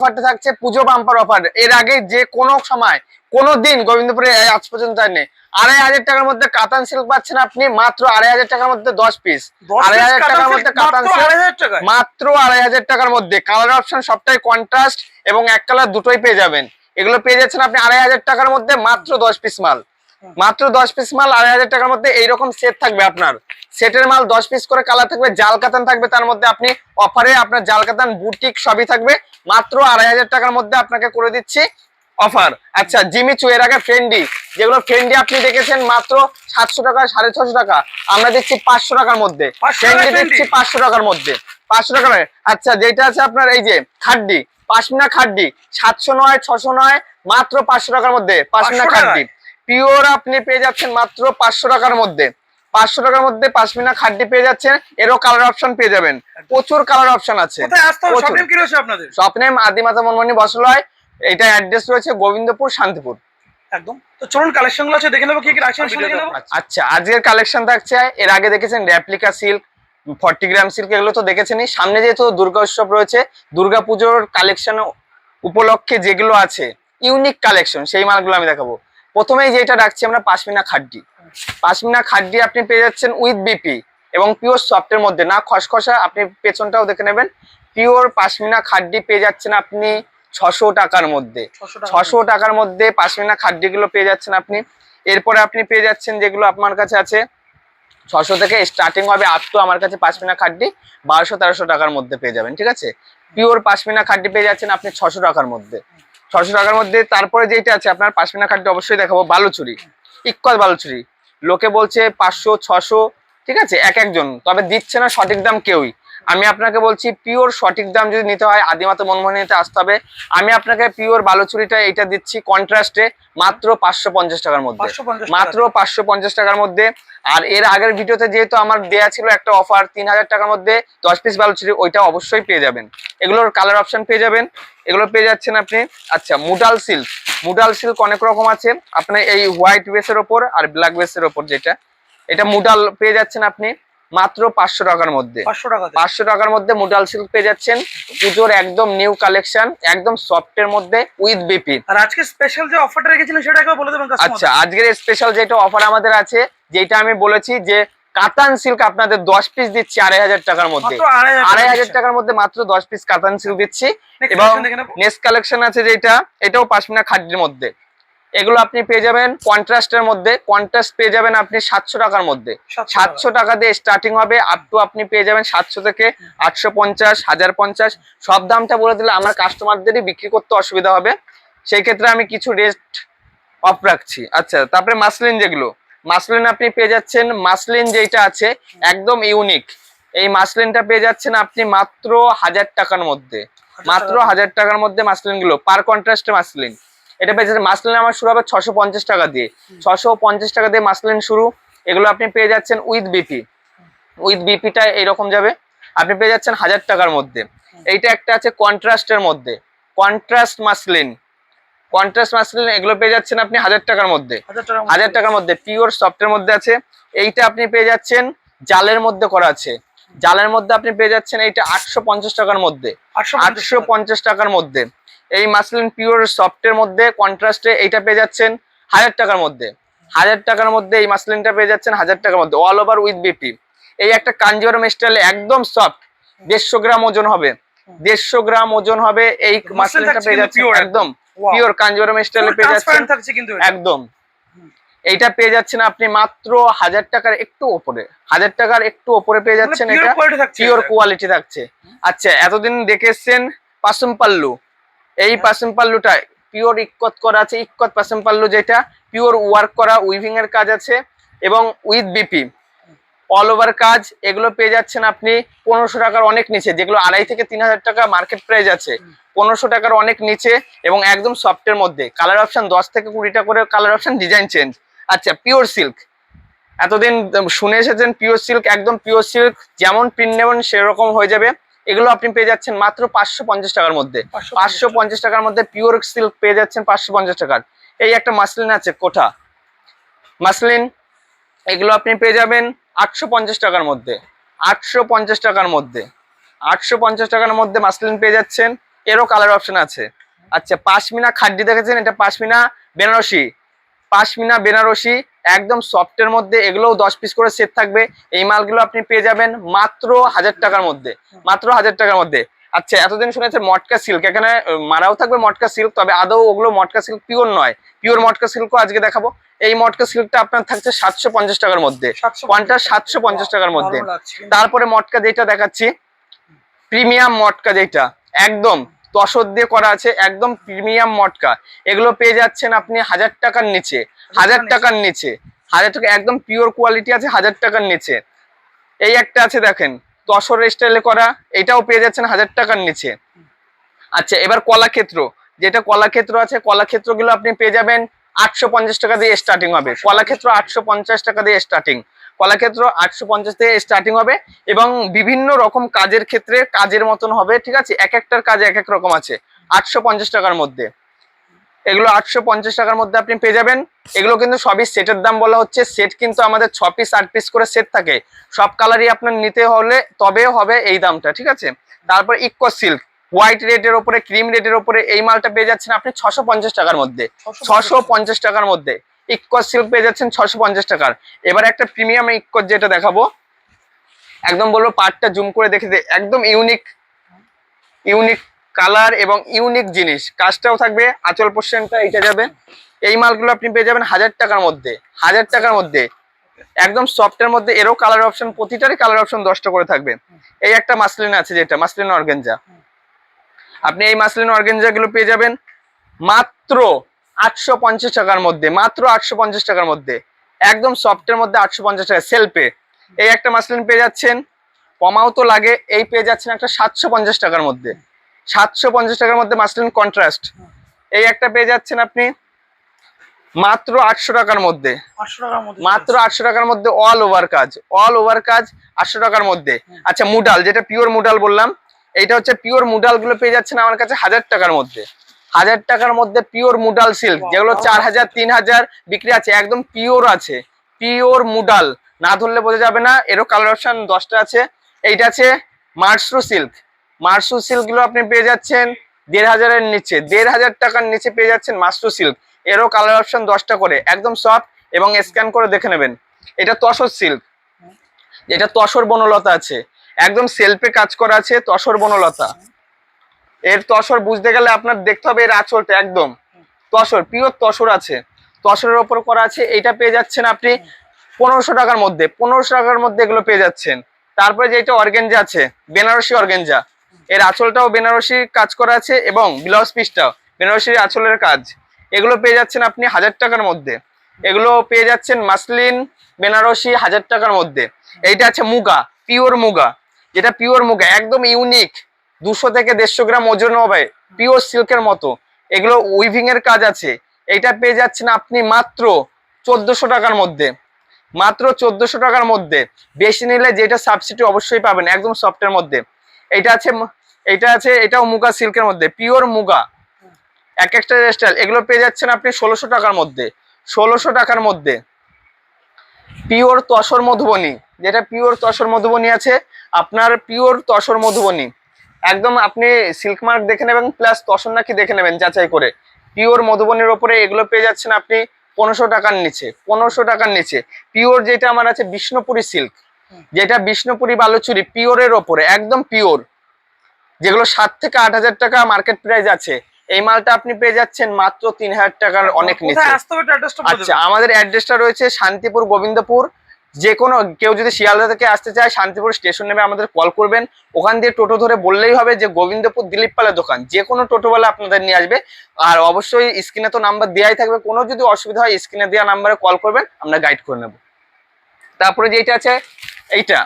অফারটা থাকছে পুজো bumper offer এর আগে যে কোনো সময় কোনো দিন গোবিন্দপুরে আজ পর্যন্ত আনে আড়াই হাজার টাকার মধ্যে কাতান সিল্ক পাচ্ছেন আপনি মাত্র আড়াই হাজার টাকার মধ্যে দশ পিস আড়াই হাজার টাকার মধ্যে কাতান টাকায়? মাত্র আড়াই হাজার টাকার মধ্যে। কালার অপশন সবটাই কন্ট্রাস্ট এবং এক কালার দুটোই পেয়ে যাবেন। এগুলো পেয়ে যাচ্ছেন আপনি আড়াই হাজার টাকার মধ্যে মাত্র দশ পিস মাল। মাত্র দশ পিস মাল আড়াই হাজার টাকার মধ্যে এইরকম সেট থাকবে আপনার। সেটের মাল দশ পিস করে কালার থাকবে জাল কাতান থাকবে তার মধ্যে আপনি অফারে আপনার জাল কাতান বুটিক সবই থাকবে। মাত্র আড়াই হাজার টাকার মধ্যে আপনাকে করে দিচ্ছি অফার আচ্ছা জিমি চু এর আগে ফ্রেন্ডি যেগুলো ফ্রেন্ডি আপনি দেখেছেন মাত্র সাতশো টাকা সাড়ে ছশো টাকা। আমরা দিচ্ছি পাঁচশো টাকার মধ্যে। 500 ফ্রেন্ডি দিচ্ছি পাঁচশো টাকার মধ্যে। পাঁচশো টাকার আচ্ছা যেটা আছে আপনার এই যে খাড্ডি পাশমিনা খাড্ডি সাতশো নয় ছশো নয় মাত্র পাঁচশো টাকার মধ্যে পাশমিনা খাড্ডি। পিওর আপনি পেয়ে যাচ্ছেন মাত্র পাঁচশো টাকার মধ্যে। পাঁচশো টাকার মধ্যে পাশমিনা খাড্ডি পেয়ে যাচ্ছেন এরও কালার অপশন পেয়ে যাবেন। প্রচুর কালার অপশন আছে। স্বপ্নেম আদিমাতা মনমণি বসলয়। এটা অ্যাড্রেস রয়েছে গোবিন্দপুর শান্তিপুর। একদম। তো চলুন কালেকশনগুলো আছে দেখে নেব কি কি রাখছেন আচ্ছা আজকের কালেকশন থাকছে এর আগে দেখেছেন সিল্ক ফর্টি গ্রাম সিল্ক এগুলো তো দেখেছেনই। সামনে যেহেতু দুর্গা উৎসব রয়েছে দুর্গা পুজোর কালেকশন উপলক্ষে যেগুলো আছে ইউনিক কালেকশন সেই মালগুলো আমি দেখাবো। প্রথমেই যেটা রাখছি আমরা পাশমিনা খাড্ডি। পাশমিনা খাড্ডি আপনি পেয়ে যাচ্ছেন উইথ বিপি এবং পিওর সফটের মধ্যে। না খসখসা আপনি পেছনটাও দেখে নেবেন। পিওর পাশমিনা খাড্ডি পেয়ে যাচ্ছেন আপনি ছশো টাকার মধ্যে। ছশো টাকার মধ্যে। পাশমিনা খাড্ডিগুলো পেয়ে যাচ্ছেন আপনি। এরপরে আপনি পেয়ে যাচ্ছেন যেগুলো আপনার কাছে আছে। ছশো থেকে স্টার্টিং হবে আপ টু আমার কাছে পাশমিনা খাড্ডি। বারোশো তেরোশো টাকার মধ্যে পেয়ে যাবেন ঠিক আছে? পিওর পাশমিনা খাড্ডি পেয়ে যাচ্ছেন আপনি ছশো টাকার মধ্যে। ছশো টাকার মধ্যে তারপরে যেটা আছে আপনার পাশমিনা খাড্ডি অবশ্যই দেখাবো বালুচুরি ইক্কল বালুচুরি। লোকে বলছে পাঁচশো ছশো ঠিক আছে এক একজন তবে দিচ্ছে না সঠিক দাম কেউই। আমি আপনাকে বলছি পিওর সঠিক দাম যদি নিতে হয় আদিমাতা মনমোহনীতে আসতে হবে। আমি আপনাকে পিওর বালুচুরিটা এইটা দিচ্ছি কন্ট্রাস্টে মাত্র পাঁচশো পঞ্চাশ টাকার মধ্যে। মাত্র পাঁচশো পঞ্চাশ টাকার মধ্যে। আর এর আগের ভিডিওতে যেহেতু আমার দেয়া ছিল একটা অফার তিন হাজার টাকার মধ্যে দশ পিস বালুচুরি ওইটা অবশ্যই পেয়ে যাবেন। এগুলোর কালার অপশন পেয়ে যাবেন। এগুলো পেয়ে যাচ্ছেন আপনি আচ্ছা মুডাল সিল্ক মুডাল সিল্ক অনেক রকম আছে। আপনার এই হোয়াইট বেসের ওপর আর ব্ল্যাক বেসের ওপর যেটা এটা মুডাল পেয়ে যাচ্ছেন আপনি মাত্র পাঁচশো টাকার মধ্যে। পাঁচশো টাকা পাঁচশো টাকার মধ্যে মুডাল সিল্ক পেয়ে যাচ্ছেন। পুজোর একদম নিউ কালেকশন একদম সফটের মধ্যে উইথ বিপি আর আজকে স্পেশাল যে অফারটা রেখেছিলেন সেটা একবার বলে দেবেন আচ্ছা আজকের স্পেশাল যেটা অফার আমাদের আছে যেটা আমি বলেছি যে কাতান সিল্ক আপনাদের দশ পিস দিচ্ছি আড়াই হাজার টাকার মধ্যে। আড়াই হাজার টাকার মধ্যে মাত্র দশ পিস কাতান সিল্ক দিচ্ছি। এবং নেক্সট কালেকশন আছে যেটা এটাও পাশমিনা খাদ্যের মধ্যে। এগুলো আপনি পেয়ে যাবেন কন্ট্রাস্টের মধ্যে। কন্ট্রাস্ট পেয়ে যাবেন আপনি সাতশো টাকার মধ্যে। সাতশো টাকা। দিয়ে স্টার্টিং হবে আপ টু আপনি পেয়ে যাবেন সাতশো থেকে আটশো পঞ্চাশ হাজার পঞ্চাশ। সব দামটা বলে দিলে আমার কাস্টমারদেরই বিক্রি করতে অসুবিধা হবে। সেই ক্ষেত্রে আমি কিছু রেস্ট অফ রাখছি। আচ্ছা তারপরে মাসলিন যেগুলো। মাসলিন আপনি পেয়ে যাচ্ছেন মাসলিন যেটা আছে একদম ইউনিক। এই মাসলিনটা পেয়ে যাচ্ছেন আপনি মাত্র হাজার টাকার মধ্যে। মাত্র হাজার টাকার মধ্যে মাসলিনগুলো পার কন্ট্রাস্টে মাসলিন। এটা পেয়ে যাচ্ছেন মাসলিন আমার শুরু হবে ছশো পঞ্চাশ টাকা দিয়ে। ছশো পঞ্চাশ টাকা দিয়ে মাসলিন শুরু। এগুলো আপনি পেয়ে যাচ্ছেন উইথ বিপি। উইথ বিপিটা এইরকম যাবে। আপনি পেয়ে যাচ্ছেন হাজার টাকার মধ্যে। এইটা একটা আছে কন্ট্রাস্টের মধ্যে। Contrast muslin. কন্ট্রাস্ট মাসলিন এগুলো পেয়ে যাচ্ছেন আপনি হাজার টাকার মধ্যে। হাজার টাকার মধ্যে। পিওর সফটের মধ্যে আছে। এইটা আপনি পেয়ে যাচ্ছেন জালের মধ্যে করা আছে। জালের মধ্যে আপনি পেয়ে যাচ্ছেন এইটা আটশো পঞ্চাশ টাকার মধ্যে। আটশো টাকার মধ্যে। এই মাসলিন পিওর সফটের মধ্যে কন্ট্রাস্টে এইটা পেয়ে যাচ্ছেন হাজার টাকার মধ্যে। হাজার টাকার মধ্যে এই মাসলিনটা পেয়ে যাচ্ছেন হাজার টাকার মধ্যে। অল ওভার উইথ বিপি এই একটা কাঞ্জিওরাম স্টাইলে একদম সফট দেড়শো গ্রাম ওজন হবে। দেড়শো গ্রাম ওজন হবে এই মাসলিনটা পেয়ে যাচ্ছেন একদম. পিওর কাঞ্জিওরাম স্টাইলে পেয়ে যাচ্ছেন। কিন্তু এটা। একদম। এইটা পেয়ে যাচ্ছেন আপনি মাত্র হাজার টাকার একটু ওপরে। হাজার টাকার একটু ওপরে পেয়ে যাচ্ছেন এটা। পিওর কোয়ালিটি থাকছে। আচ্ছা এতদিন দেখে এসছেন পাসুম পাল্লু। এই হ্যাঁ। পাসুম পাল্লুটা পিওর ইক্কত করা আছে। ইক্কত পাসুম পাল্লু যেটা পিওর ওয়ার্ক করা উইভিং এর কাজ আছে এবং উইথ বিপি অল ওভার কাজ এগুলো পেয়ে যাচ্ছেন আপনি পনেরোশো টাকার অনেক নিচে যেগুলো আড়াই থেকে তিন হাজার টাকা মার্কেট প্রাইস আছে পনেরোশো টাকার অনেক নিচে এবং একদম সফটের মধ্যে। কালার অপশন দশ থেকে কুড়িটা করে কালার অপশন ডিজাইন চেঞ্জ আচ্ছা পিওর সিল্ক এতদিন শুনে এসেছেন পিওর সিল্ক একদম পিওর সিল্ক যেমন প্রিন্ট নেবেন সেরকম হয়ে যাবে। এগুলো আপনি পেয়ে যাচ্ছেন মাত্র পাঁচশো পঞ্চাশ টাকার মধ্যে। 550 পাঁচশো পঞ্চাশ টাকার মধ্যে পিওর সিল্ক পেয়ে যাচ্ছেন পাঁচশো পঞ্চাশ টাকার। এই একটা মাসলিন আছে কোঠা। মাসলিন এগুলো আপনি পেয়ে যাবেন। আটশো পঞ্চাশ টাকার মধ্যে, আটশো পঞ্চাশ টাকার মধ্যে, আটশো পঞ্চাশ টাকার মধ্যে মাসলিন পেয়ে যাচ্ছেন, এরও কালার অপশন আছে। আচ্ছা পাশমিনা খাড্ডি দেখেছেন, এটা পাশমিনা বেনারসি। পাশমিনা বেনারসি একদম সফটের মধ্যে, এগুলোও দশ পিস করে সেট থাকবে। এই মালগুলো আপনি পেয়ে যাবেন মাত্র হাজার টাকার মধ্যে, মাত্র হাজার টাকার মধ্যে। আচ্ছা এতদিন শুনেছে মটকা সিল্ক এখানে মারাও থাকবে মটকা সিল্ক তবে আদৌ ওগুলো মটকা সিল্ক পিওর নয়। পিওর মটকা সিল্কও আজকে দেখাবো। এই মটকা সিল্কটা আপনার থাকছে সাতশো পঞ্চাশ টাকার মধ্যে। কোনটা সাতশো পঞ্চাশ টাকার মধ্যে। তারপরে মটকা যেটা দেখাচ্ছি প্রিমিয়াম মটকা যেটা একদম তসর দিয়ে করা আছে একদম প্রিমিয়াম মটকা। এগুলো পেয়ে যাচ্ছেন আপনি হাজার টাকার নিচে হাজার টাকার নিচে। হাজার টাকা একদম পিওর কোয়ালিটি আছে হাজার টাকার নিচে। এই একটা আছে দেখেন তসর স্টাইলে করা, এটাও পেয়ে যাচ্ছেন হাজার টাকার নিচে। আচ্ছা এবার কলাক্ষেত্র। যেটা কলাক্ষেত্র আছে, কলাক্ষেত্রগুলো আপনি পেয়ে যাবেন আটশো পঞ্চাশ টাকা দিয়ে স্টার্টিং হবে। কলাক্ষেত্র আটশো পঞ্চাশ টাকা দিয়ে স্টার্টিং কলাক্ষেত্র আটশো পঞ্চাশ থেকে স্টার্টিং হবে এবং বিভিন্ন রকম কাজের ক্ষেত্রে কাজের মতন হবে, ঠিক আছে? এক একটার কাজ এক এক রকম আছে, আটশো পঞ্চাশ টাকার মধ্যে। এগুলো আটশো পঞ্চাশ টাকার মধ্যে আপনি পেয়ে যাবেন। এগুলো কিন্তু সবই সেটের দাম বলা হচ্ছে। সেট কিন্তু আমাদের ছ পিস আট পিস করে সেট থাকে। সব কালারই আপনার নিতে হলে তবে হবে এই দামটা, ঠিক আছে? তারপর ইকো সিল্ক হোয়াইট রেডের ওপরে ক্রিম রেডের ওপরে এই মালটা পেয়ে যাচ্ছেন আপনি ছশো পঞ্চাশ টাকার মধ্যে। ছশো পঞ্চাশ টাকার মধ্যে। ইকো সিল্ক পেয়ে যাচ্ছেন ছশো পঞ্চাশ টাকার। এবার একটা প্রিমিয়াম ইকো যেটা দেখাবো। একদম বলব পার্টটা জুম করে দেখে একদম ইউনিক ইউনিক কালার এবং ইউনিক জিনিস। কাজটাও থাকবে, আচল পোর্শনটা এইটা যাবে। এই মালগুলো আপনি পেয়ে যাবেন হাজার টাকার মধ্যে, হাজার টাকার মধ্যে। একদম সফটের মধ্যে এরও কালার অপশন প্রতিটারই কালার অপশন দশটা করে থাকবে। এই একটা মাসলিন আছে যেটা, মাসলিন অর্গেঞ্জা আপনি এই মাসলিন অর্গেঞ্জা গুলো পেয়ে যাবেন মাত্র আটশো পঞ্চাশ টাকার মধ্যে, মাত্র আটশো পঞ্চাশ টাকার মধ্যে। একদম সফটের মধ্যে আটশো পঞ্চাশ টাকা সেলফে এই একটা মাসলিন পেয়ে যাচ্ছেন, কমাও তো লাগে, এই পেয়ে যাচ্ছেন একটা সাতশো পঞ্চাশ টাকার মধ্যে। সাতশো পঞ্চাশ টাকার মধ্যে মাসলিন কন্ট্রাস্ট। এই একটা পেয়ে যাচ্ছেন আপনি মাত্র আটশো টাকার মধ্যে। মাত্র আটশো টাকার মধ্যে অল ওভার কাজ অল ওভার কাজ আটশো টাকার মধ্যে। আচ্ছা মুডাল যেটা পিওর মুডাল বললাম এইটা হচ্ছে পিওর মুডালগুলো পেয়ে যাচ্ছেন আমার কাছে হাজার টাকার মধ্যে। হাজার টাকার মধ্যে পিওর মুডাল সিল্ক যেগুলো চার হাজার তিন হাজার বিক্রি আছে একদম পিওর আছে পিওর মুডাল। না ধরলে বোঝা যাবে না এরও কালার অপশন দশটা আছে। এইটা আছে মার্সরু সিল্ক মার্সরু সিল্কগুলো আপনি পেয়ে যাচ্ছেন দেড় হাজারের নিচে। দেড় হাজার টাকার নিচে পেয়ে যাচ্ছেন মার্সরু সিল্ক এরও কালার অপশন দশটা করে। একদম সফট এবং স্ক্যান করে দেখে নেবেন। এটা তসর সিল্ক এটা তসর বনলতা আছে। একদম সেলফে কাজ করা আছে তসর বনলতা। এর তসর বুঝতে গেলে আপনার দেখতে হবে এর আঁচলটা একদম। তসর পিওর তসর আছে। তসরের ওপর করা আছে। এইটা পেয়ে যাচ্ছেন আপনি পনেরোশো টাকার মধ্যে। পনেরোশো টাকার মধ্যে এগুলো পেয়ে যাচ্ছেন। তারপরে যেটা অর্গেঞ্জা আছে, বেনারসি অর্গেঞ্জা এর আঁচলটাও বেনারসি কাজ করা আছে এবং ব্লাউজ পিসটাও। বেনারসির আঁচলের কাজ। এগুলো পেয়ে যাচ্ছেন আপনি হাজার টাকার মধ্যে। এগুলো পেয়ে যাচ্ছেন মাসলিন বেনারসি হাজার টাকার মধ্যে। এইটা আছে মুগা, পিওর মুগা। যেটা পিওর মুগা, একদম ইউনিক। দুশো থেকে দেড়শো গ্রাম ওজন হবে, পিওর সিল্কের মতো। এগুলো উইভিং এর কাজ আছে। এইটা পেয়ে যাচ্ছেন আপনি মাত্র চোদ্দশো টাকার মধ্যে। মাত্র চোদ্দশো টাকার মধ্যে। বেশি নিলে যেটা সাবসিডি অবশ্যই পাবেন, একদম সফটের মধ্যে। এইটা আছে এইটা আছে, এটাও মুগা সিল্কের মধ্যে, পিওর মুগা। এক একটা স্টাইল এগুলো পেয়ে যাচ্ছেন আপনি ষোলোশো টাকার মধ্যে, ষোলোশো টাকার মধ্যে। পিওর তসর মধুবনী, যেটা পিওর তসর মধুবনী আছে, আপনার পিওর তসর মধুবনী। একদম আপনি সিল্ক মার্ক দেখে নেবেন প্লাস তসর নাকি দেখে নেবেন, যাচাই করে। পিওর মধুবনীর ওপরে এগুলো পেয়ে যাচ্ছেন আপনি পনেরোশো টাকার নিচে, পনেরোশো টাকার নিচে। পিওর যেটা আমার আছে বিষ্ণুপুরি সিল্ক যেটা বিষ্ণুপুরি বালুচুরি, পিওরের ওপরে, একদম পিওর। যেগুলো সাত থেকে আট হাজার টাকা মার্কেট প্রাইস আছে এই মালটা আপনি পেয়ে যাচ্ছেন মাত্র তিন হাজার টাকার অনেক নিচে। আচ্ছা আমাদের অ্যাড্রেসটা রয়েছে শান্তিপুর গোবিন্দপুর। যে কোনো কেউ যদি শিয়ালদা থেকে আসতে চায় শান্তিপুর স্টেশন নেমে আমাদের কল করবেন। ওখান দিয়ে টোটো ধরে বললেই হবে যে গোবিন্দপুর দিলীপ পালের দোকান। যে কোনো টোটোওয়ালা আপনাদের নিয়ে আসবে। আর অবশ্যই স্ক্রিনে তো নাম্বার দেওয়াই থাকবে। কোনো যদি অসুবিধা হয় স্ক্রিনে দেওয়া নাম্বারে কল করবেন আমরা গাইড করে নেব। তারপরে যেটা আছে এইটা।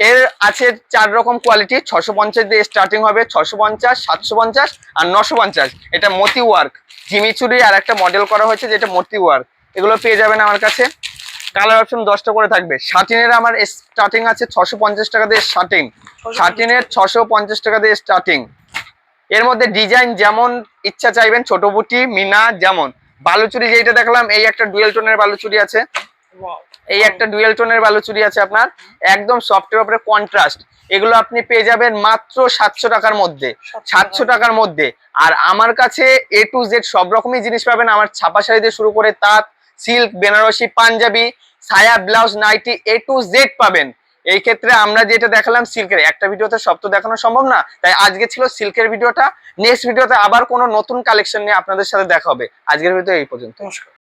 এর আছে চার রকম কোয়ালিটি ছশো পঞ্চাশ দিয়ে স্টার্টিং হবে ছশো পঞ্চাশ সাতশো পঞ্চাশ আর নশো পঞ্চাশ। এটা মতি ওয়ার্ক ঝিমিচুরি আর একটা মডেল করা হয়েছে যেটা মতি ওয়ার্ক এগুলো পেয়ে যাবেন আমার কাছে। কালার অপশন দশটা করে থাকবে। শার্টিনের আমার স্টার্টিং আছে ছশো পঞ্চাশ টাকা দিয়ে স্টার্টিং শার্টিনের ছশো পঞ্চাশ টাকা দিয়ে স্টার্টিং এর মধ্যে ডিজাইন যেমন ইচ্ছা চাইবেন ছোট বুটি মিনা যেমন। বালুচুরি যেটা দেখলাম এই একটা ডুয়েল টোনের বালুচুরি আছে. এই একটা ডুয়েল টোনের বালুচুরি আছে আপনার। একদম সফটের উপরে কন্ট্রাস্ট এগুলো আপনি পেয়ে যাবেন মাত্র সাতশো টাকার মধ্যে। সাতশো টাকার মধ্যে। আর আমার কাছে এ টু জেড সব রকমই জিনিস পাবেন। আমার ছাপা শাড়ি দিয়ে শুরু করে তাঁত সিল্ক বেনারসি পাঞ্জাবি সায়া blouse nighty A to Z পাবেন। এই ক্ষেত্রে আমরা যেটা দেখালাম সিল্কের। একটা ভিডিওতে সব তো দেখানো সম্ভব না। তাই আজকে ছিল সিল্কের ভিডিওটা। নেক্সট ভিডিওতে আবার কোনো নতুন কালেকশন নিয়ে আপনাদের সাথে দেখা হবে। আজকের ভিডিও এই পর্যন্ত নমস্কার।